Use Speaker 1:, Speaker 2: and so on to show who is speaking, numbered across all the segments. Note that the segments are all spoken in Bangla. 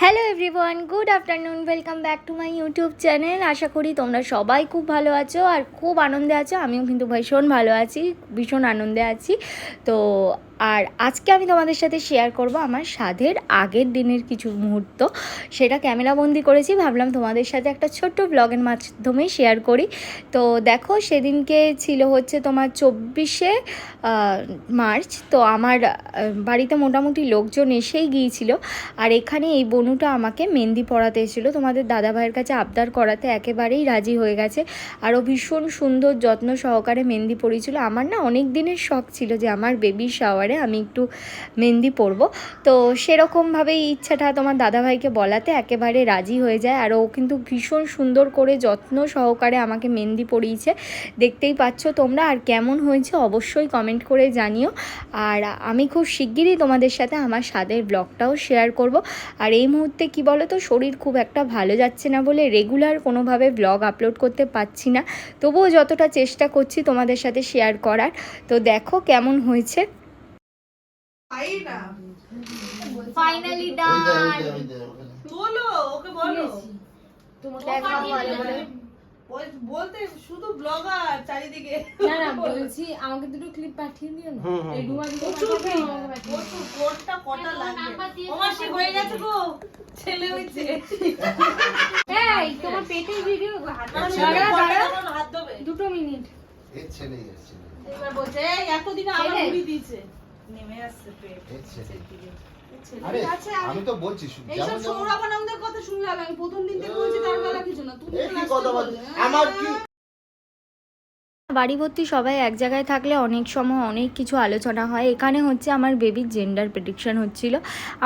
Speaker 1: Hello everyone good afternoon welcome back to my YouTube channel আশা করি তোমরা সবাই খুব ভালো আছো আর খুব আনন্দে আছো। আমিও কিন্তু ভীষণ ভালো আছি, ভীষণ আনন্দে আছি। তো আর আজকে আমি তোমাদের সাথে শেয়ার করব আমার সাধের আগের দিনের কিছু মুহূর্ত। সেটা ক্যামেরাবন্দি করেছি, ভাবলাম তোমাদের সাথে একটা ছোট্ট ব্লগের মাধ্যমে শেয়ার করি। তো দেখো, সেদিনকে ছিল হচ্ছে তোমার চব্বিশে মার্চ। তো আমার বাড়িতে মোটামুটি লোকজন এসেই গিয়েছিল। আর এখানে এই বনুটা আমাকে মেহেন্দি পড়াতে এসেছিল। তোমাদের দাদা ভাইয়ের কাছে আবদার করাতে একেবারেই রাজি হয়ে গেছে। আরও ভীষণ সুন্দর যত্ন সহকারে মেহেন্দি পরিয়েছিল। আমার না অনেক দিনের শখ ছিল যে আমার বেবি শাওয়ারে আমি একটু মেহেন্দি পরবো। তো সেরকমভাবেই ইচ্ছাটা তোমার দাদাভাইকে বলাতে একেবারে রাজি হয়ে যায়। আর ও কিন্তু ভীষণ সুন্দর করে যত্ন সহকারে আমাকে মেহেন্দি পরিয়েছে। দেখতেই পাচ্ছ তোমরা আর কেমন হয়েছে অবশ্যই কমেন্ট করে জানিও। আর আমি খুব শিগগিরই তোমাদের সাথে আমার স্বাদের ব্লগটাও শেয়ার করব। আর এই মুহূর্তে কি বলো তো শরীর খুব একটা ভালো যাচ্ছে না বলে রেগুলার কোনোভাবে ব্লগ আপলোড করতে পারছি না। তবুও যতটা চেষ্টা করছি তোমাদের সাথে শেয়ার করার। তো দেখো কেমন হয়েছে। ফাইনালি।
Speaker 2: বলো ওকে বলো।
Speaker 1: ডান
Speaker 2: ওই বলতে শুধু ব্লগার চারিদিকে।
Speaker 3: না না বলছি আমাকে দুটো ক্লিপ পাঠিয়ে দিও না।
Speaker 4: হুম, হুম,
Speaker 3: এই
Speaker 2: প্রচুর কটা লাগবে? হয়ে গেছে গো। ছেলে হয়েছে
Speaker 3: এই তোমার ভিডিও হাত
Speaker 2: দেবে
Speaker 3: দুটো মিনিট।
Speaker 4: এর
Speaker 2: এবার বলছে এতদিন আমার
Speaker 3: ছেলে?
Speaker 2: মুড়ি দিয়েছে। নেমে আসছে
Speaker 4: আরে, আমি তো বলছি
Speaker 2: এইসব
Speaker 4: যেমন-
Speaker 2: কথা শুনলাম আমি প্রথম দিন থেকে বলছি তার বেলা কিছু না তুমি
Speaker 4: কথা আমার কি
Speaker 1: বাড়ি ভর্তি সবাই এক জায়গায় থাকলে অনেক সময় অনেক কিছু আলোচনা হয়। এখানে হচ্ছে আমার বেবির জেন্ডার প্রেডিকশন হচ্ছিল।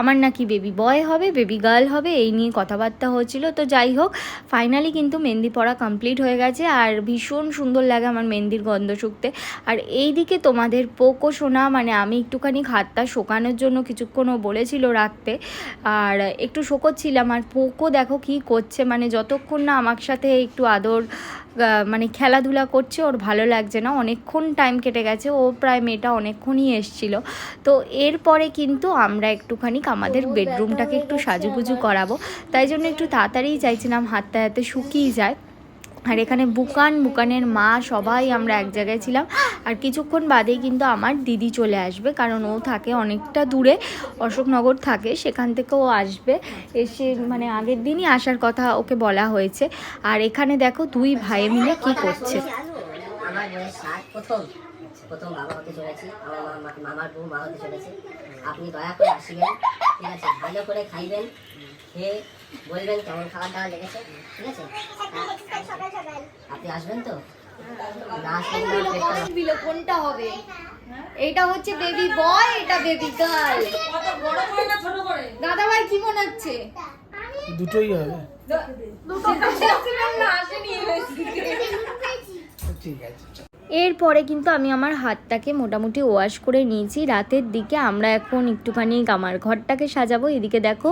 Speaker 1: আমার নাকি বেবি বয় হবে বেবি গার্ল হবে, এই নিয়ে কথাবার্তা হচ্ছিল। তো যাই হোক ফাইনালি কিন্তু মেহেন্দি পড়া কমপ্লিট হয়ে গেছে আর ভীষণ সুন্দর লাগে আমার মেহেন্দির গন্ধ শুকতে। আর এই দিকে তোমাদের পোকো শোনা মানে আমি একটুখানি হাতটা শোকানোর জন্য কিছুক্ষণ বলেছিল রাখতে। আর একটু শোকোচ্ছিলাম। আর পোকো দেখো কি করছে মানে যতক্ষণ না আমার সাথে একটু আদর মানে খেলাধুলা করছে ওর ভালো লাগছে না। অনেকক্ষণ টাইম কেটে গেছে ও প্রায় মেয়েটা অনেকক্ষণই এসছিল। তো এরপরে কিন্তু আমরা একটুখানি আমাদের বেডরুমটাকে একটু সাজুগুজু করাবো। তাই জন্য একটু তাড়াতাড়ি চাইছিলাম হাতটা হাতে শুকিয়ে যায়। আর এখানে বুকান, বুকানের মা, সবাই আমরা এক জায়গায় ছিলাম। আর কিছুক্ষণ বাদেই কিন্তু আমার দিদি চলে আসবে, কারণ ও থাকে অনেকটা দূরে, অশোকনগর থাকে, সেখান থেকে ও আসবে। এসে মানে আগের দিনই আসার কথা ওকে বলা হয়েছে। আর এখানে দেখো দুই ভাই মিলে কি করছে।
Speaker 5: আপনি দয়া করে আসিবেন, ঠিক আছে? ভালো করে খাইবেন খেয়ে বলবেন কেমন খাবার দাবার লেগেছে ঠিক আছে আপনি আসবেন তো
Speaker 1: কোনটা হবে এটা হচ্ছে বেবি বয় এটা বেবি গার্ল
Speaker 2: কত বড় করে না ছোট করে
Speaker 1: দাদা ভাই কি মনে হচ্ছে
Speaker 6: দুটোই হবে ঠিক আছে
Speaker 1: এরপরে কিন্তু আমি আমার হাতটাকে মোটামুটি ওয়াশ করে নিয়েছি। রাতের দিকে আমরা এখন একটুখানি আমার ঘরটাকে সাজাবো। এদিকে দেখো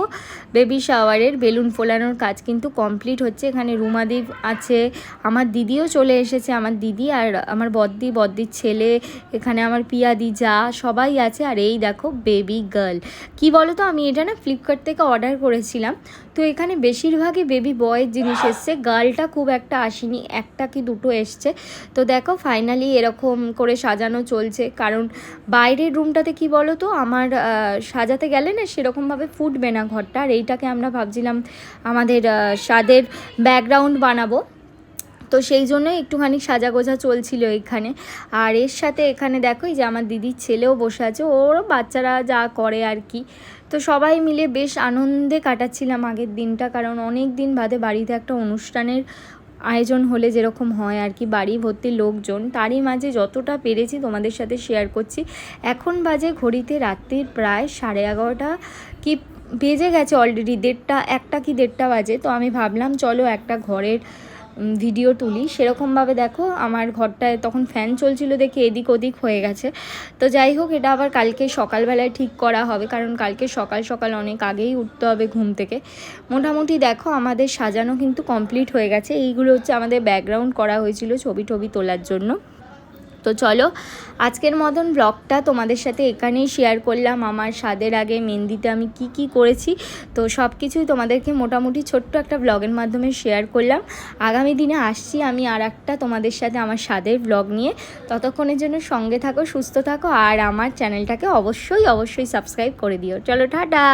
Speaker 1: বেবি শাওয়ারের বেলুন ফোলানোর কাজ কিন্তু কমপ্লিট হচ্ছে। এখানে রুমাদি আছে, আমার দিদিও চলে এসেছে, আমার দিদি আর আমার বদ্দি, বদ্দির ছেলে, এখানে আমার পিয়াদি যা, সবাই আছে। আর এই দেখো বেবি গার্ল কি বলো তো আমি এটা না ফ্লিপকার্ট থেকে অর্ডার করেছিলাম। তো এখানে বেশিরভাগই বেবি বয়ের জিনিস এসছে। গার্লটা খুব একটা আসেনি, একটা কি দুটো এসছে। তো দেখো ফাইনালি এরকম করে সাজানো চলছে। কারণ বাইরের রুমটাতে কি বলো তো আমার সাজাতে গেলে না সেরকমভাবে ফুটবে না ঘরটা। আর এইটাকে আমরা ভাবছিলাম আমাদের স্বাদের ব্যাকগ্রাউন্ড বানাবো। তো সেই জন্য একটুখানি সাজাগোজা চলছিল এখানে। আর এর সাথে এখানে দেখো যে আমার দিদির ছেলেও বসে আছে। ওরও বাচ্চারা যা করে আর কি। তো সবাই মিলে বেশ আনন্দে কাটাচ্ছিলাম আগের দিনটা। কারণ অনেক দিন বাদে বাড়িতে একটা অনুষ্ঠানের আয়োজন হলে যেরকম হয় আর কি, বাড়ি ভর্তি লোকজন, তারই মাঝে যতটা পেরেছি তোমাদের সাথে শেয়ার করছি। এখন বাজে ঘড়িতে রাত্রির প্রায় সাড়ে এগারোটা কি বেজে গেছে অলরেডি দেড়টা, একটা কি দেড়টা বাজে? তো আমি ভাবলাম চলো একটা ঘরের ভিডিও তুলি। সেরকমভাবে দেখো, আমার ঘরটায় তখন ফ্যান চলছিল দেখে এদিক ওদিক হয়ে গেছে। তো যাই হোক, এটা আবার কালকে সকালবেলায় ঠিক করা হবে, কারণ কালকে সকাল সকাল অনেক আগেই উঠতে হবে ঘুম থেকে। মোটামুটি দেখো, আমাদের সাজানো কিন্তু কমপ্লিট হয়ে গেছে। এইগুলো হচ্ছে আমাদের ব্যাকগ্রাউন্ড করা হয়েছিল ছবি টবি তোলার জন্য। তো চলো, আজকের মতন ব্লগটা তোমাদের সাথে এখানেই শেয়ার করলাম। আমার স্বাদের আগে, মেহেন্দিতে আমি কি কি করেছি, তো সব কিছুই তোমাদেরকে মোটামুটি ছোট্ট একটা ব্লগের মাধ্যমে শেয়ার করলাম। আগামী দিনে আসছি আমি আর একটা তোমাদের সাথে আমার স্বাদের ব্লগ নিয়ে। ততক্ষণের জন্য সঙ্গে থাকো, সুস্থ থাকো, আর আমার চ্যানেলটাকে অবশ্যই অবশ্যই সাবস্ক্রাইব করে দিও। চলো, টাটা!